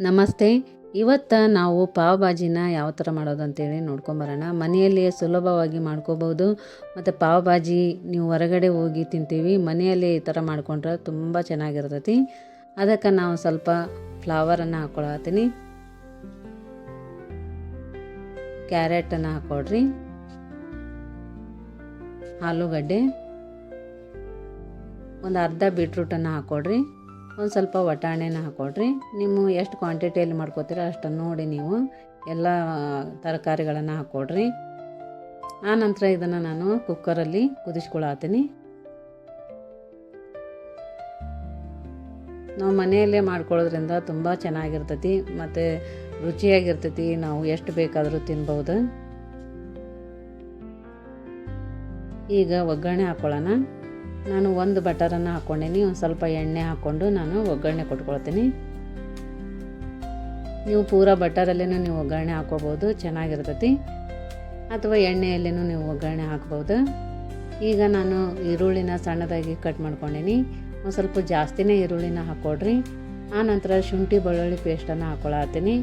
ನಮಸ್ತೆ. ಇವತ್ತು ನಾವು ಪಾವ್ ಭಾಜಿನ ಯಾವ ಥರ ಮಾಡೋದು ಅಂತೇಳಿ ನೋಡ್ಕೊಂಬರೋಣ. ಮನೆಯಲ್ಲಿಯೇ ಸುಲಭವಾಗಿ ಮಾಡ್ಕೋಬೋದು. ಮತ್ತು ಪಾವ್ ಭಾಜಿ ನೀವು ಹೊರಗಡೆ ಹೋಗಿ ತಿಂತೀವಿ. ಮನೆಯಲ್ಲೇ ಈ ಥರ ಮಾಡ್ಕೊಂಡ್ರೆ ತುಂಬ ಚೆನ್ನಾಗಿರ್ತೈತಿ. ಅದಕ್ಕೆ ನಾವು ಸ್ವಲ್ಪ ಫ್ಲವರನ್ನು ಹಾಕ್ಕೊಳತ್ತೀನಿ ಕ್ಯಾರೆಟನ್ನು ಹಾಕ್ಕೊಡ್ರಿ ಆಲೂಗಡ್ಡೆ. ಒಂದು ಅರ್ಧ ಬೀಟ್ರೂಟನ್ನು ಹಾಕ್ಕೊಡ್ರಿ ಒಂದು ಸ್ವಲ್ಪ ವಟಾಣೆನ ಹಾಕೊಳ್ರಿ. ನಿಮ್ಮ ಎಷ್ಟು ಕ್ವಾಂಟಿಟಿಯಲ್ಲಿ ಮಾಡ್ಕೋತೀರ ಅಷ್ಟನ್ನು ನೋಡಿ ನೀವು ಎಲ್ಲ ತರಕಾರಿಗಳನ್ನು ಹಾಕ್ಕೊಡ್ರಿ ಆನಂತರ ನಂತರ ಇದನ್ನು ನಾನು ಕುಕ್ಕರಲ್ಲಿ ಕುದಿಸ್ಕೊಳತ್ತೀನಿ ನಾವು ಮನೆಯಲ್ಲೇ ಮಾಡ್ಕೊಳ್ಳೋದ್ರಿಂದ ತುಂಬ ಚೆನ್ನಾಗಿರ್ತೈತಿ ಮತ್ತು ರುಚಿಯಾಗಿರ್ತೈತಿ. ನಾವು ಎಷ್ಟು ಬೇಕಾದರೂ ತಿನ್ಬೋದು. ಈಗ ಒಗ್ಗರಣೆ ಹಾಕ್ಕೊಳ್ಳೋಣ ನಾನು ಒಂದು ಬಟರನ್ನು ಹಾಕ್ಕೊಂಡೀನಿ, ಒಂದು ಸ್ವಲ್ಪ ಎಣ್ಣೆ ಹಾಕ್ಕೊಂಡು ನಾನು ಒಗ್ಗರಣೆ ಕೊಟ್ಕೊಳ್ತೀನಿ. ನೀವು ಪೂರ ಬಟರಲ್ಲೇ ನೀವು ಒಗ್ಗರಣೆ ಹಾಕೋಬೋದು ಚೆನ್ನಾಗಿರ್ತೈತಿ. ಅಥವಾ ಎಣ್ಣೆಯಲ್ಲೇನೂ ನೀವು ಒಗ್ಗರಣೆ ಹಾಕ್ಬೋದು. ಈಗ ನಾನು ಈರುಳ್ಳಿನ ಸಣ್ಣದಾಗಿ ಕಟ್ ಮಾಡ್ಕೊಂಡೀನಿ. ಒಂದು ಸ್ವಲ್ಪ ಜಾಸ್ತಿನೇ ಈರುಳ್ಳಿನ ಹಾಕ್ಕೊಡ್ರಿ. ಆ ನಂತರ ಶುಂಠಿ ಬೆಳ್ಳುಳ್ಳಿ ಪೇಸ್ಟನ್ನು ಹಾಕ್ಕೊಳತ್ತೀನಿ.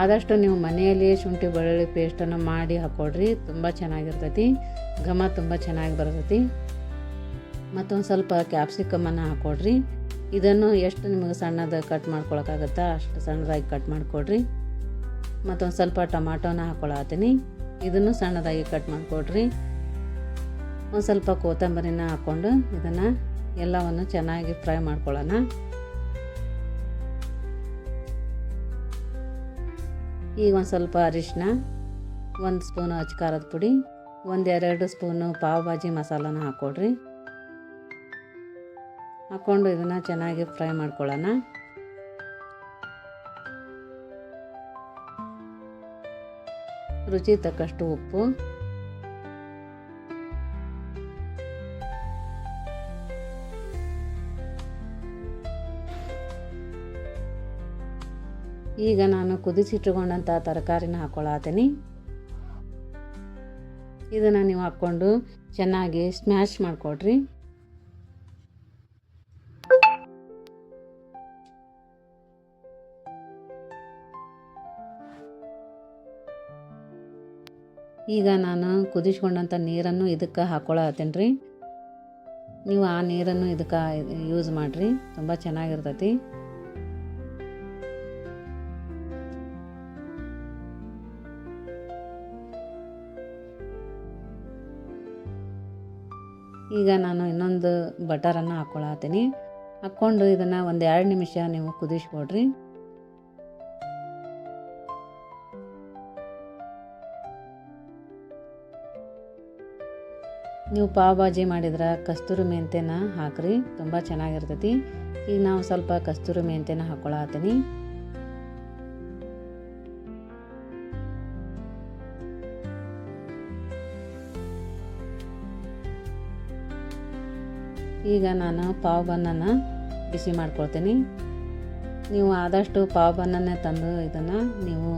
ಆದಷ್ಟು ನೀವು ಮನೆಯಲ್ಲಿಯೇ ಶುಂಠಿ ಬೆಳ್ಳುಳ್ಳಿ ಪೇಸ್ಟನ್ನು ಮಾಡಿ ಹಾಕ್ಕೊಡ್ರಿ, ತುಂಬ ಚೆನ್ನಾಗಿರ್ತೈತಿ. ಘಮ ತುಂಬ ಚೆನ್ನಾಗಿ ಬರ್ತೈತಿ. ಮತ್ತೊಂದು ಸ್ವಲ್ಪ ಕ್ಯಾಪ್ಸಿಕಮನ್ನು ಹಾಕ್ಕೊಡ್ರಿ ಇದನ್ನು ಎಷ್ಟು ನಿಮಗೆ ಸಣ್ಣದ ಕಟ್ ಮಾಡ್ಕೊಳಕ್ಕಾಗತ್ತಾ ಅಷ್ಟು ಸಣ್ಣದಾಗಿ ಕಟ್ ಮಾಡಿಕೊಡ್ರಿ. ಮತ್ತೊಂದು ಸ್ವಲ್ಪ ಟೊಮಾಟೋನ ಹಾಕ್ಕೊಳತ್ತೀನಿ ಇದನ್ನು ಸಣ್ಣದಾಗಿ ಕಟ್ ಮಾಡಿಕೊಡ್ರಿ. ಒಂದು ಸ್ವಲ್ಪ ಕೊತ್ತಂಬರಿನ ಹಾಕ್ಕೊಂಡು ಇದನ್ನು ಎಲ್ಲವನ್ನು ಚೆನ್ನಾಗಿ ಫ್ರೈ ಮಾಡ್ಕೊಳ್ಳೋಣ ಈಗ ಒಂದು ಸ್ವಲ್ಪ ಅರಿಶಿನ ಒಂದು ಸ್ಪೂನು ಅಚ್ಕಾರದ ಪುಡಿ ಒಂದೆರಡು ಸ್ಪೂನು ಪಾವ್ ಭಾಜಿ ಮಸಾಲನ ಹಾಕ್ಕೊಡ್ರಿ ಹಾಕ್ಕೊಂಡು ಇದನ್ನು ಚೆನ್ನಾಗಿ ಫ್ರೈ ಮಾಡ್ಕೊಳ್ಳೋಣ. ರುಚಿ ತಕ್ಕಷ್ಟು ಉಪ್ಪು. ಈಗ ನಾನು ಕುದಿಸಿಟ್ಟುಕೊಂಡಂಥ ತರಕಾರಿನ ಹಾಕ್ಕೊಳ್ಳತ್ತೀನಿ ಇದನ್ನು ನೀವು ಹಾಕ್ಕೊಂಡು ಚೆನ್ನಾಗಿ ಸ್ಮ್ಯಾಶ್ ಮಾಡಿಕೊಡ್ರಿ. ಈಗ ನಾನು ಕುದಿಸ್ಕೊಂಡಂಥ ನೀರನ್ನು ಇದಕ್ಕೆ ಹಾಕ್ಕೊಳತ್ತೀನಿ ರೀ ನೀವು ಆ ನೀರನ್ನು ಇದಕ್ಕೆ ಯೂಸ್ ಮಾಡಿರಿ, ತುಂಬ ಚೆನ್ನಾಗಿರ್ತೈತಿ. ಈಗ ನಾನು ಇನ್ನೊಂದು ಬಟರನ್ನು ಹಾಕ್ಕೊಳತ್ತೀನಿ. ಹಾಕ್ಕೊಂಡು ಇದನ್ನು ಒಂದು ಎರಡು ನಿಮಿಷ ನೀವು ಕುದಿಸ್ಕೊಡ್ರಿ ನೀವು ಪಾವ್ ಭಾಜಿ ಮಾಡಿದ್ರೆ ಕಸ್ತೂರಿ ಮೆಂತ್ಯನ ಹಾಕ್ರಿ, ತುಂಬ ಚೆನ್ನಾಗಿರ್ತೈತಿ. ಈಗ ನಾವು ಸ್ವಲ್ಪ ಕಸ್ತೂರಿ ಮೆಂತೆನ ಹಾಕ್ಕೊಳತ್ತೀನಿ ಈಗ ನಾನು ಪಾವ್ ಬನ್ನನ್ನು ಬಿಸಿ ಮಾಡ್ಕೊಳ್ತೀನಿ. ನೀವು ಆದಷ್ಟು ಪಾವ್ ಬನ್ನನ್ನೇ ತಂದು ಇದನ್ನು ನೀವು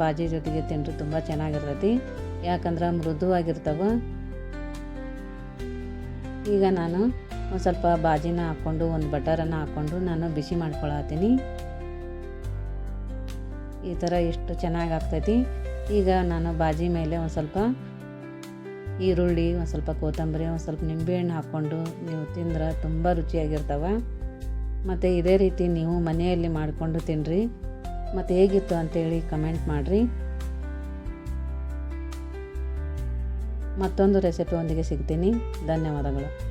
ಬಾಜಿ ಜೊತೆಗೆ ತಿನ್ನಿರಿ ತುಂಬ ಚೆನ್ನಾಗಿರ್ತೈತಿ. ಯಾಕಂದ್ರೆ ಮೃದುವಾಗಿರ್ತವೆ. ಈಗ ನಾನು ಒಂದು ಸ್ವಲ್ಪ ಬಾಜಿನ ಹಾಕ್ಕೊಂಡು, ಒಂದು ಬಟರನ್ನು ಹಾಕ್ಕೊಂಡು ನಾನು ಬಿಸಿ ಮಾಡ್ಕೊಳತ್ತೀನಿ. ಈ ಥರ ಇಷ್ಟು ಚೆನ್ನಾಗಿ ಆಗ್ತೈತಿ. ಈಗ ನಾನು ಬಾಜಿ ಮೇಲೆ ಒಂದು ಸ್ವಲ್ಪ ಈರುಳ್ಳಿ, ಒಂದು ಸ್ವಲ್ಪ ಕೊತ್ತಂಬರಿ, ಒಂದು ಸ್ವಲ್ಪ ನಿಂಬೆಹಣ್ಣು ಹಾಕ್ಕೊಂಡು ನೀವು ತಿಂದ್ರೆ ತುಂಬ ರುಚಿಯಾಗಿರ್ತವೆ. ಮತ್ತು ಇದೇ ರೀತಿ ನೀವು ಮನೆಯಲ್ಲಿ ಮಾಡಿಕೊಂಡು ತಿನ್ನಿರಿ ಮತ್ತು ಹೇಗಿತ್ತು ಅಂತೇಳಿ ಕಮೆಂಟ್ ಮಾಡಿರಿ. ಮತ್ತೊಂದು ರೆಸಿಪಿಯೊಂದಿಗೆ ಸಿಗ್ತೀನಿ. ಧನ್ಯವಾದಗಳು.